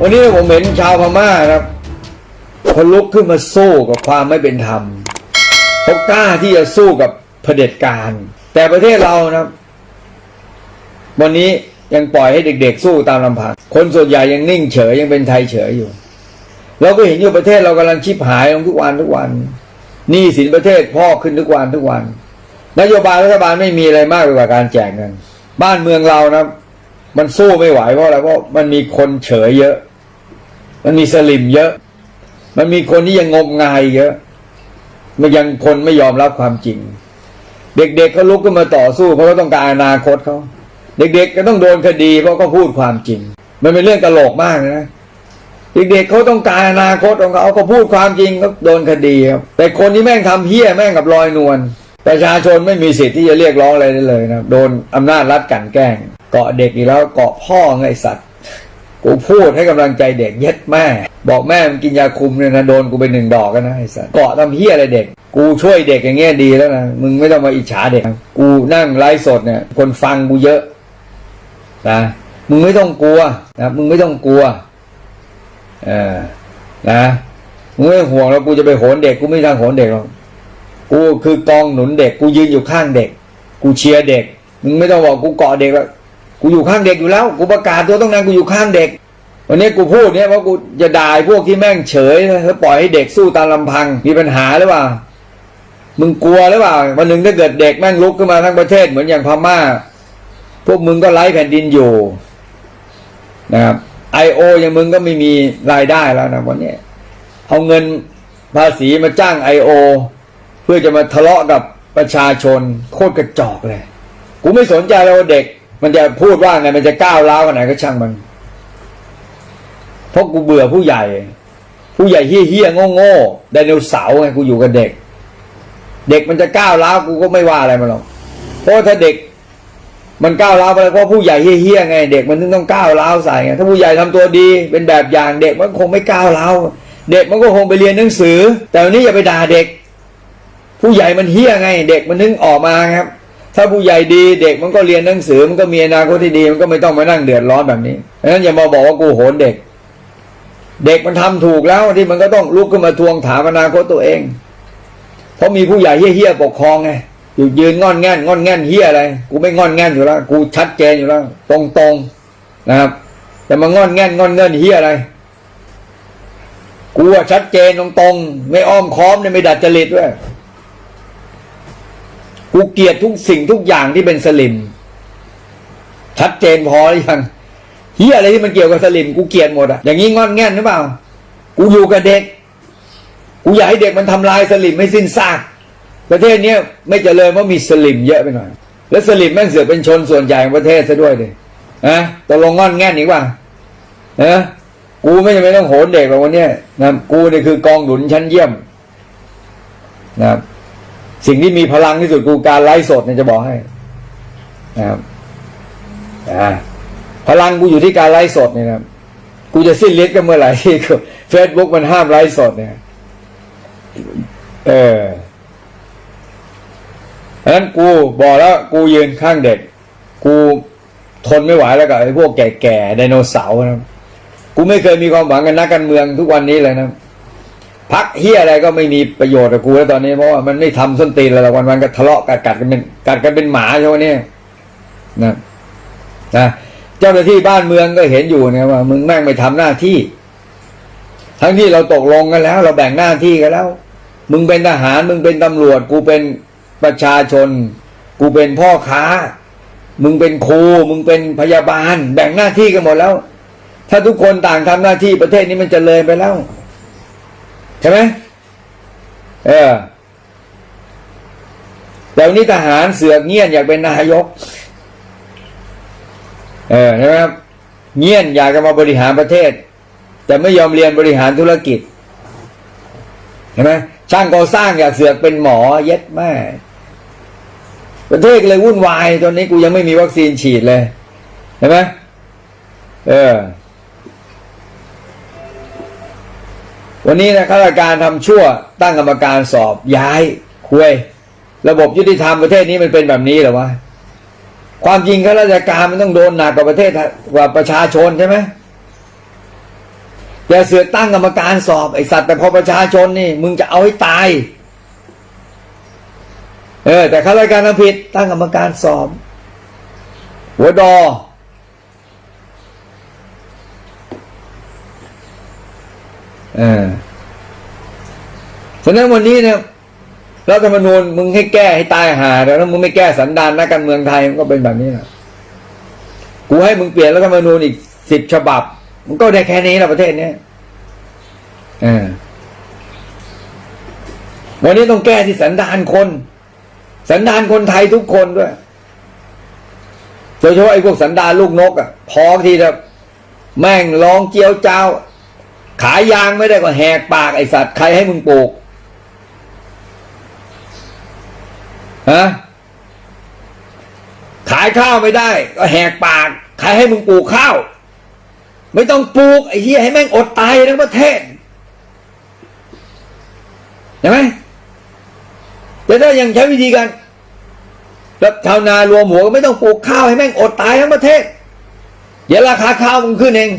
วันนี้ผมเห็นชาวพม่าครับเขาลุกขึ้นมาสู้กับความไม่เป็นธรรมเขากล้าที่จะสู้กับเผด็จการ แต่ประเทศเรานะครับ วันนี้ยังปล่อยให้เด็ก ๆ สู้ตามลำพังคนส่วนใหญ่ยังนิ่งเฉยยังเป็นไทยเฉยอยู่ เราก็เห็นอยู่ประเทศเรากำลังชิบหายลงทุกวันทุกวันหนี้สินประเทศพอกขึ้นทุกวันทุกวัน นโยบายรัฐบาลไม่มีอะไรมากไปกว่าการแจกเงินบ้านเมืองเรานะมันสู้ไม่ไหวเพราะอะไรเพราะมันมีคนเฉยเยอะ มันมีสลิมเยอะ มันมีคนที่ยังงมงายเยอะ มันยังคนไม่ยอมรับความจริง เด็กๆเขาลุกขึ้นมาต่อสู้เพราะเขาต้องการอนาคตเขาเด็กๆก็ต้องโดนคดีเพราะเขาพูดความจริง มันเป็นเรื่องตลกมากนะเด็กๆเขาต้องการอนาคตของเขาเขาพูดความจริงก็โดนคดีครับแต่คนที่แม่งทำเฮี้ยแม่งกับลอยนวลประชาชนไม่มีสิทธิ์ที่จะเรียกร้องอะไรได้เลยนะโดนอำนาจรัฐกันแกล้ง เกาะเด็กอีกแล้วเกาะพ่อไงไอ้สัตว์ กูพูดให้กำลังใจเด็กเย็ดแม่ บอกแม่มันกินยาคุมเนี่ยนะโดนกูไปหนึ่งดอกกันนะไอ้สัสเกาะทำเฮียอะไรเด็ก กูช่วยเด็กอย่างเงี้ยดีแล้วนะมึงไม่ต้องมาอิจฉาเด็ก กูนั่งไลฟ์สดเนี่ย คนฟังกูเยอะนะมึงไม่ต้องกลัวนะมึงไม่ต้องกลัวเออนะมึงไม่ห่วงแล้วกูจะไปโหนเด็ก กูไม่ทางโหนเด็กหรอกกูคือกองหนุนเด็ก กูยืนอยู่ข้างเด็ก กูเชียร์เด็กมึงไม่ต้องบอกกูเกาะเด็กแล้ว กูอยู่ข้างเด็กอยู่แล้ว กูประกาศตัวต้องนั้นกูอยู่ข้างเด็ก วันนี้กูพูดเนี่ยว่ากูจะด่าพวกที่แม่งเฉยแล้วปล่อยให้เด็กสู้ตามลำพังมีปัญหาหรือเปล่ามึงกลัวหรือเปล่าวันหนึ่งถ้าเกิดเด็กแม่งลุกขึ้นมาทั้งประเทศเหมือนอย่างพม่า พวกมึงก็ไร้แผ่นดินอยู่นะครับไอโออย่างมึงก็ไม่มีรายได้แล้วนะวันนี้เอาเงินภาษีมาจ้างไอโอเพื่อจะมาทะเลาะกับประชาชนโคตรกระจอกเลย กูไม่สนใจเลยว่าเด็ก มันจะพูดว่าไงมันจะก้าวร้าวขนาดไหนก็ช่างมัน เพราะกูเบื่อผู้ใหญ่ ผู้ใหญ่เฮี้ยเฮี้ยโง่โง่ไดโนเสาร์ไงกูอยู่กับเด็ก เด็กมันจะก้าวร้าวกูก็ไม่ว่าอะไรมันหรอกเพราะถ้าเด็ก มันก้าวร้าวไปเพราะผู้ใหญ่เฮี้ยเฮี้ยไง เด็กมันถึงต้องก้าวร้าวใส่ไงถ้าผู้ใหญ่ทำตัวดี เป็นแบบอย่างเด็กมันคงไม่ก้าวร้าวเด็กมันก็คงไปเรียนหนังสือ แต่วันนี้อย่าไปด่าเด็ก ผู้ใหญ่มันเฮี้ยไง เด็กมันถึงออกมาครับ ถ้าผู้ใหญ่ดีเด็กมันก็เรียนหนังสือมันก็มีอนาคตที่ดีมันก็ไม่ต้องมานั่งเดือดร้อนแบบนี้เพราะฉะนั้นอย่ามาบอกว่ากูโหนเด็ก เด็กมันทำถูกแล้วที่มันก็ต้องลุกขึ้นมาทวงถามอนาคตตัวเอง เพราะมีผู้ใหญ่เฮี้ยๆปกครองไงอยู่ยืนงอนแง่นงอนแง่นเฮี้ยอะไรกูไม่งอนแง่นอยู่แล้วกูชัดเจนอยู่แล้วตรงๆนะครับแต่มางอนแง่นงอนเงินเฮี้ยอะไรกูอะชัดเจนตรงๆไม่อ้อมค้อมเนี่ยไม่ดัดจริตด้วย กูเกลียดทุกสิ่งทุกอย่างที่เป็นสลิม ชัดเจนพอหรือยังเฮียอะไรที่มันเกี่ยวกับสลิมกูเกลียดหมดอะอย่างนี้งอนแง่นหรือเปล่า กูอยู่กับเด็ก กูอยากให้เด็กมันทำลายสลิมให้สิ้นซากประเทศเนี้ยไม่เจริญเพราะมีสลิมเยอะไปหน่อย แล้วสลิมแม่งเสือเป็นชนส่วนใหญ่ของประเทศซะด้วยดินะตกลงงอนแง่นอีกว่านะกูไม่จำเป็นต้องโหนเด็กหรอกวันนี้นะกูนี่คือกองหนุนชั้นเยี่ยมนะครับ สิ่งที่มีพลังที่สุดคือการไลฟ์สดเนี่ยจะบอกให้นะครับอ่าพลังกูอยู่ที่การไลฟ์สดเนี่ยนะครับกูจะสิ้นฤทธิ์กันเมื่อไหร่ที่เฟซบุ๊กมันห้ามไลฟ์สดเนี่ยเออฉะนั้นกูบอกแล้ว กูยืนข้างเด็ก กูทนไม่ไหวแล้วกับไอ้พวกแก่ๆไดโนเสาร์นะครับกูไม่เคยมีความหวังกับนักการเมืองทุกวันนี้เลยนะ พักเฮียอะไรก็ไม่มีประโยชน์กับกูแล้วตอนนี้เพราะว่ามันไม่ทำส้นตีนอะไรวันวันก็ทะเลาะกัดกัดกันเป็นกัดกันเป็นหมาใช่ไหมเนี่ยนะนะเจ้าหน้าที่บ้านเมืองก็เห็นอยู่นี่ยว่า มึงแม่งไม่ทำหน้าที่ ทั้งที่เราตกลงกันแล้ว เราแบ่งหน้าที่กันแล้ว มึงเป็นทหารมึงเป็นตำรวจ กูเป็นประชาชน กูเป็นพ่อค้า มึงเป็นครูมึงเป็นพยาบาล แบ่งหน้าที่กันหมดแล้ว ถ้าทุกคนต่างทำหน้าที่ประเทศนี้มันจเจริญไปแล้ว ใช่ไหมเออแต่วันนี้ทหารเสือกเงียนอยากเป็นนายก เออใช่ไหมครับเงียนอยากจะมาบริหารประเทศ แต่ไม่ยอมเรียนบริหารธุรกิจเห็นไหมช่างก่อสร้างอยากเสือกเป็นหมอเย็ดแม่ประเทศเลยวุ่นวายตอนนี้กูยังไม่มีวัคซีนฉีดเลยเห็นไหมเออ วันนี้นะข้าราชการทำชั่วตั้งกรรมการสอบย้ายคุยระบบยุติธรรมประเทศนี้มันเป็นแบบนี้เหรอวะความจริงข้าราชการมันต้องโดนหนักกว่าประเทศกว่าประชาชนใช่ไหมอย่าเสือกตั้งกรรมการสอบไอสัตว์แต่พอประชาชนนี่ มึงจะเอาให้ตาย เออ แต่ข้าราชการทำผิดตั้งกรรมการสอบหัวดอ เออฉะนั้นวันนี้เนี่ยรัฐธรรมนูญมึงให้แก้ให้ตายหาแต่ถ้ามึงไม่แก้สันดานนักการเมืองไทยมันก็เป็นแบบนี้นะกูให้มึงเปลี่ยนรัฐธรรมนูญอีกสิบฉบับ มันก็ได้แค่นี้ละประเทศเนี้ยเออวันนี้ต้องแก้ที่สันดานคน สันดานคนไทยทุกคนด้วยโดยเฉพาะไอ้พวกสันดานลูกนก อะ พอทีจะแม่งร้องเจียวเจ้า ขายยางไม่ได้ก็แหกปากไอสัตว์ใครให้มึงปลูกฮะขายข้าวไม่ได้ ก็แหกปากใครให้มึงปลูกข้าว ไม่ต้องปลูกไอ้เหี้ยให้แม่งอดตายทั้งประเทศเห็นไหมแต่ถ้ายังใช้วิธีการแล้วชาวนารวมหัวก็ไม่ต้องปลูกข้าวให้แม่งอดตายทั้งประเทศ เดี๋ยวราคาข้าวมึงขึ้นเอง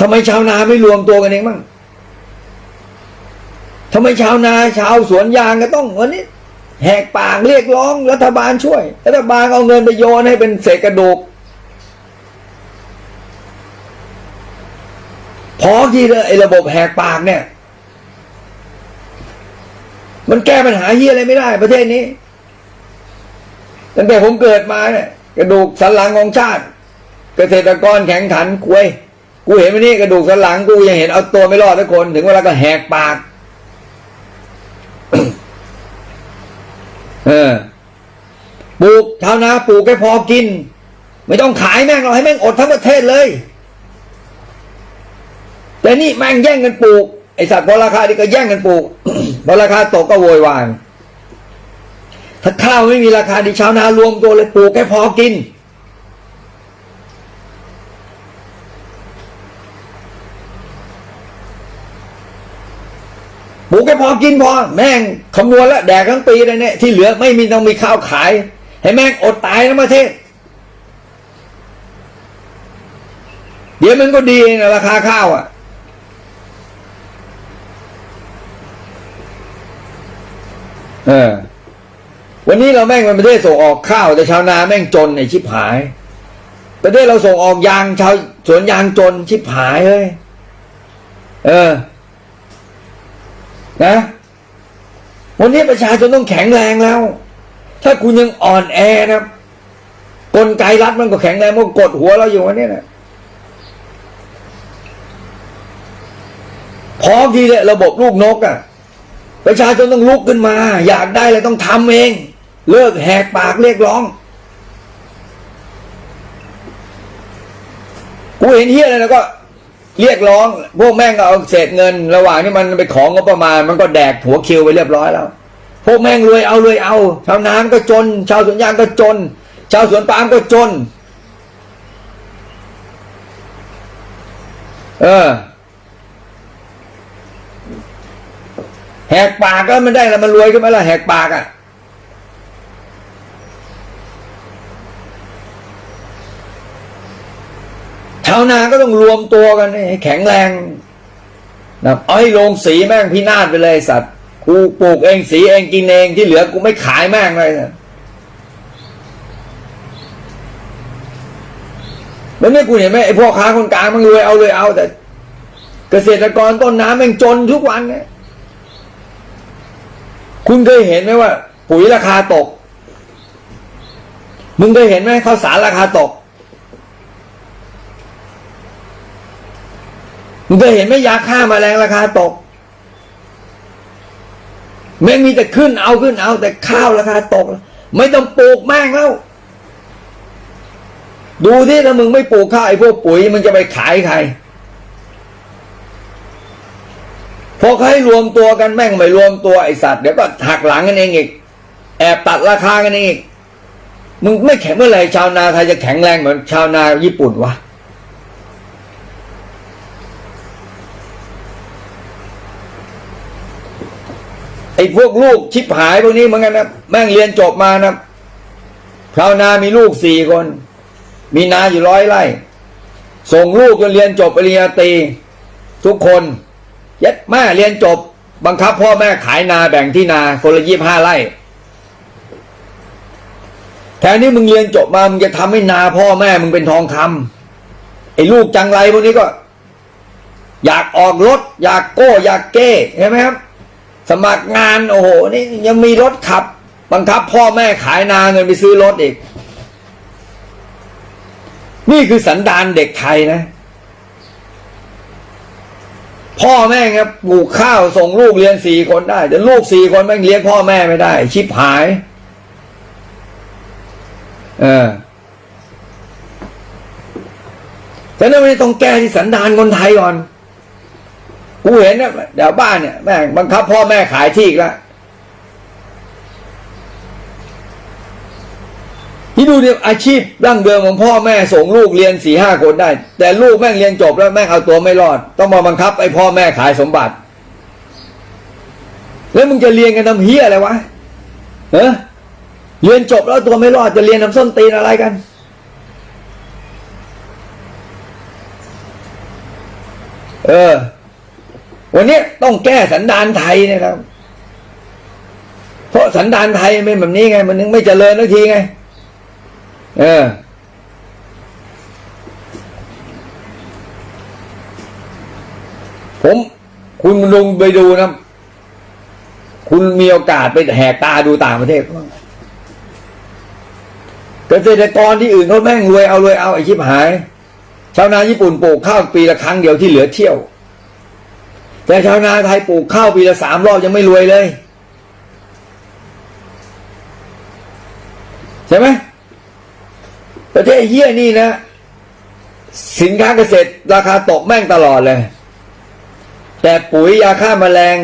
ทำไมชาวนาไม่รวมตัวกันเองบ้างทำไมชาวนาชาวสวนยางก็ต้องวันนี้ แหกปากเรียกร้องรัฐบาลช่วย รัฐบาลเอาเงินไปโยนให้เป็นเศษกระดูกพอที่เลยไอ้ระบบแหกปากเนี่ย มันแก้ปัญหาเฮียอะไรไม่ได้ ประเทศนี้ตั้งแต่ผมเกิดมาเนี่ยกระดูกสันหลังของชาติ เกษตรกรแข่งขันคุย กูเห็นวันนี้กระดูกสันหลังกูยังเห็นเอาตัวไม่รอดทุกคน ถึงเวลาก็แหกปาก เออปลูกชาวนาปลูกแค่พอกิน ไม่ต้องขายแม่งเราให้แม่งอดทั้งประเทศเลย แต่นี่แม่งแย่งกันปลูกไอสัตว์พอราคาดีก็แย่งกันปลูกพอราคาตกก็โวยวายถ้าข้าวไม่มีราคาดีชาวนารวมตัวเลยปลูกแค่พอกิน ปลูกแค่พอกินพอ แม่งคำนวณแล้วแดกทั้งปีเลยเนี่ยที่เหลือไม่มีต้องมีข้าวขายให้แม่งอดตายทั้งประเทศ เดี๋ยวมันก็ดีนะราคาข้าวอะ เออ วันนี้เราแม่งเป็นประเทศส่งออกข้าว แต่ชาวนาแม่งจนไอ้ชิบหาย ประเทศเราส่งออกยางชาวสวนยางจนชิบหายเลยเออ นะ วันนี้ประชาชนต้องแข็งแรงแล้ว ถ้าคุณยังอ่อนแอนะกลไกรัฐมันก็แข็งแรงมันกดหัวเราอยู่วันนี้นะพร้อมที่จะระบบลูกนกอะ่ะ ประชาชนต้องลุกขึ้นมา อยากได้เลยต้องทำเอง เลิกแหกปากเรียกร้องกูเห็นเฮียอะไรแล้วก็ เรียกร้องพวกแม่งก็เอาเศษเงิน ระหว่างที่มันไปของงบประมาณ มันก็แดกหัวคิวไปเรียบร้อยแล้ว พวกแม่งรวยเอารวยเอา ชาวนาก็จน ชาวสวนยางก็จน ชาวสวนปาล์มก็จน เออแหกปากก็มันได้แล้วมันรวยขึ้นไหมล่ะแหกปากอะ ชาวนาก็ต้องรวมตัวกันให้แข็งแรงนะเอาให้ลงสีแม่งพินาศไปเลยสัตว์กูปลูกเองสีเองกินเองที่เหลือกูไม่ขายแม่งเลยนะแล้วเนี่ยกูเห็นไหมไอ้พ่อค้าคนกลางมันรวยเอาเลยเอาแต่ เกษตรกรต้นน้ำแม่งจนทุกวันเนี่ยคุณเคยเห็นไหมว่า ปุ๋ยราคาตก มึงเคยเห็นไหมข้าวสารราคาตก มึงเคยเห็นไหมยาฆ่าแมลงราคาตกแม่งมีแต่ขึ้นเอาขึ้นเอา แต่ข้าวราคาตก ไม่ต้องปลูกแม่งแล้วดูที่ถ้ามึงไม่ปลูกข้าวไอ้พวกปุ๋ยมันจะไปขายใครพอเขาให้รวมตัวกันแม่งไม่รวมตัวไอสัตว์เดี๋ยวก็หักหลังกันเองอีก แอบตัดราคากันเองอีกมึงไม่แข็งเมื่อไหร่ชาวนาไทยจะแข็งแรงเหมือนชาวนาญี่ปุ่นวะ ไอ้พวกลูกชิบหายพวกนี้เหมือนกันนะแม่งเรียนจบมานะชาวนามีลูกสี่คน มีนาอยู่ร้อยไร่ ส่งลูกจนเรียนจบปริญญาตรีทุกคนยัดแม่เรียนจบ บังคับพ่อแม่ขายนาแบ่งที่นาคนละยี่ห้าไร่แทนที่มึงเรียนจบมามึงจะทำให้นาพ่อแม่มึงเป็นทองคำไอ้ลูกจังไรพวกนี้ก็ อยากออกรถ อยากโก้ อยากเก้ใช่ไหมครับ สมัครงานโอ้โหนี่ยังมีรถขับ บังคับ พ่อแม่ขายนาเงินไปซื้อรถอีก นี่คือสันดานเด็กไทยนะ พ่อแม่ครับปลูกข้าวส่งลูกเรียนสี่คนได้แต่ลูกสี่คนแม่งเลี้ยงพ่อแม่ไม่ได้ ชิบหาย เออแต่นั่นไม่ต้องแก้ที่สันดานคนไทยก่อน กูเห็นนี่ยเดี๋ยวบ้านเนี่ยแม่งบังคับพ่อแม่ขายที่อีกแล้วที่ดูเนี่ยอาชีพดั้งเดิมของพ่อแม่ส่งลูกเรียนสี่ห้าคนได้ แต่ลูกแม่งเรียนจบแล้วแม่งเอาตัวไม่รอด ต้องมาบังคับไอ้พ่อแม่ขายสมบัติ แล้วมึงจะเรียนกันทำเฮียอะไรวะเออเรียนจบแล้วตัวไม่รอดจะเรียนทำส้นตีนอะไรกันเออ วันนี้ต้องแก้สันดานไทยนะครับ เพราะสันดานไทยไม่แบบนี้ไง มันนึงไม่เจริญทักทีไง เออ ผม คุณลุงไปดูนะ คุณมีโอกาสไปแหกตาดูต่างประเทศบ้างเกษตรกรที่อื่นเขาแม่งรวยเอารวยเอาไอ้ชิบหาย ชาวนาญี่ปุ่นปลูกข้าวปีละครั้งเดียวที่เหลือเที่ยว แต่ชาวนาไทยปลูกข้าวปีละสามรอบยังไม่รวยเลยใช่ไหมประเทศเฮียนี่นะ สินค้าเกษตรราคาตกแม่งตลอดเลย แต่ปุ๋ยยาฆ่าแมลง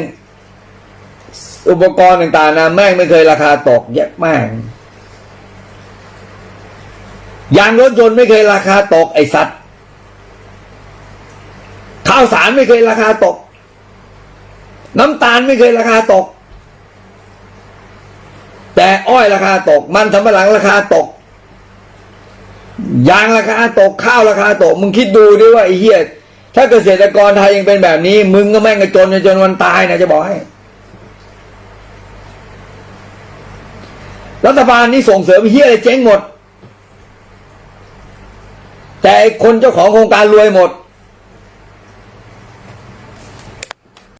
อุปกรณ์ต่างๆนะแม่งไม่เคยราคาตกแยะม่งยางรถยนต์ไม่เคยราคาตกไอสัตว์ข้าวสารไม่เคยราคาตก น้ำตาลไม่เคยราคาตก แต่อ้อยราคาตก มันสำปะหลังราคาตกยางราคาตกข้าวราคาตก มึงคิดดูดิว่าไอ้เหี้ยถ้าเกษตรกรไทยยังเป็นแบบนี้ มึงก็แม่งกระจนจนวันตายนะจะบอกให้รัฐบาลนี่ส่งเสริมเฮียอะไรเจ๊งหมด แต่คนเจ้าของโครงการรวยหมด